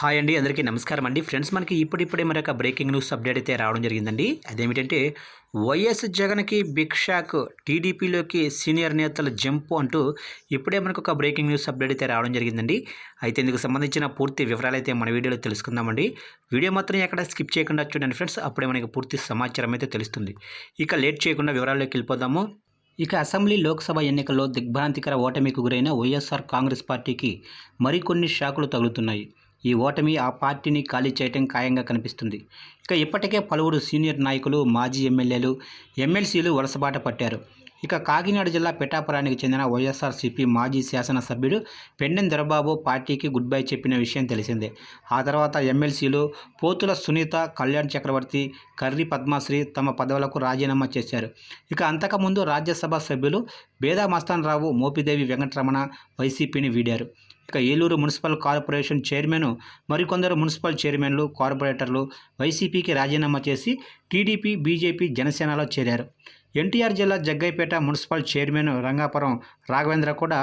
Hi అండి అందరికీ నమస్కారం అండి. ఫ్రెండ్స్ మనకి ఇప్పుడిప్పుడే మరొక బ్రేకింగ్ న్యూస్ అప్డేట్ అయితే రావడం జరిగిందండి. అదేమిటంటే వైఎస్ జగన్కి బిగ్ షాక్ టీడీపీలోకి సీనియర్ నేతల జంపు అంటూ ఇప్పుడే మనకు ఒక బ్రేకింగ్ న్యూస్ అప్డేట్ అయితే రావడం జరిగిందండి. అయితే ఇందుకు సంబంధించిన పూర్తి వివరాలు అయితే మన వీడియోలో తెలుసుకుందామండి. వీడియో మాత్రం ఎక్కడ స్కిప్ చేయకుండా చూడండి ఫ్రెండ్స్. అప్పుడే మనకి పూర్తి సమాచారం అయితే తెలుస్తుంది. ఇక లేట్ చేయకుండా వివరాల్లోకి వెళ్ళిపోదాము. ఇక అసెంబ్లీ లోక్సభ ఎన్నికల్లో దిగ్భ్రాంతికర ఓటమికి గురైన వైఎస్ఆర్ కాంగ్రెస్ పార్టీకి మరికొన్ని షాకులు తగులుతున్నాయి. ఈ ఓటమి ఆ పార్టీని ఖాళీ చేయటం ఖాయంగా కనిపిస్తుంది. ఇక ఇప్పటికే పలువురు సీనియర్ నాయకులు మాజీ ఎమ్మెల్యేలు ఎమ్మెల్సీలు వలసబాట పట్టారు. ఇక కాకినాడ జిల్లా పిఠాపురానికి చెందిన వైఎస్ఆర్సీపీ మాజీ శాసనసభ్యుడు పెండెం దొరబాబు పార్టీకి గుడ్ బై చెప్పిన విషయం తెలిసిందే. ఆ తర్వాత ఎమ్మెల్సీలు పోతుల సునీత కళ్యాణ్ చక్రవర్తి కర్రి పద్మశ్రీ తమ పదవులకు రాజీనామా చేశారు. ఇక అంతకుముందు రాజ్యసభ సభ్యులు బేదా మస్తాన్ రావు మోపిదేవి వెంకటరమణ వైసీపీని వీడారు. ఇక ఏలూరు మున్సిపల్ కార్పొరేషన్ చైర్మన్ మరికొందరు మున్సిపల్ చైర్మన్లు కార్పొరేటర్లు వైసీపీకి రాజీనామా చేసి టీడీపీ బీజేపీ జనసేనలో చేరారు. ఎన్టీఆర్ జిల్లా జగ్గైపేట మున్సిపల్ చైర్మన్ రంగాపురం రాఘవేంద్ర కూడా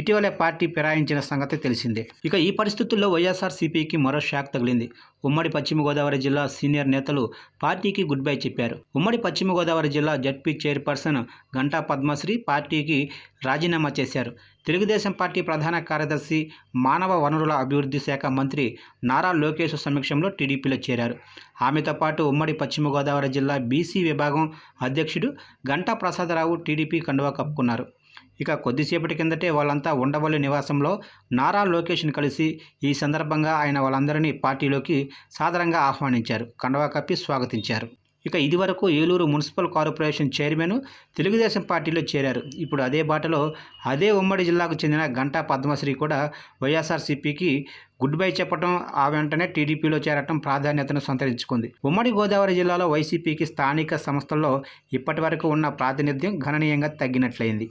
ఇటీవలే పార్టీ ఫిరాయించిన సంగతి తెలిసిందే. ఇక ఈ పరిస్థితుల్లో వైఎస్ఆర్సీపీకి మరో షాక్ తగిలింది. ఉమ్మడి పశ్చిమ గోదావరి జిల్లా సీనియర్ నేతలు పార్టీకి గుడ్ బై చెప్పారు. ఉమ్మడి పశ్చిమ గోదావరి జిల్లా జడ్పీ చైర్పర్సన్ గంటా పద్మశ్రీ పార్టీకి రాజీనామా చేశారు. తెలుగుదేశం పార్టీ ప్రధాన కార్యదర్శి మానవ వనరుల అభివృద్ధి శాఖ మంత్రి నారా లోకేష్ సమక్షంలో టీడీపీలో చేరారు. ఆమెతో పాటు ఉమ్మడి పశ్చిమ గోదావరి జిల్లా బీసీ విభాగం అధ్యక్షుడు గంటా ప్రసాదరావు టీడీపీ కండువా కప్పుకున్నారు. ఇక కొద్దిసేపటి కిందటే వాళ్ళంతా ఉండవల్లి నివాసంలో నారా లోకేష్ని కలిసి ఈ సందర్భంగా ఆయన వాళ్ళందరినీ పార్టీలోకి సాదరంగా ఆహ్వానించారు. కండవా కప్పి స్వాగతించారు. ఇక ఇదివరకు Eluru municipal corporation chairman Telugu Desam పార్టీలో చేరారు. ఇప్పుడు అదే బాటలో అదే ఉమ్మడి జిల్లాకు చెందిన గంటా పద్మశ్రీ కూడా వైఎస్ఆర్సీపీకి గుడ్ బై చెప్పడం ఆ వెంటనే టీడీపీలో చేరటం ప్రాధాన్యతను సంతరించుకుంది. ఉమ్మడి గోదావరి జిల్లాలో వైసీపీకి స్థానిక సంస్థల్లో ఇప్పటి వరకు ఉన్న ప్రాతినిధ్యం గణనీయంగా తగ్గినట్లయింది.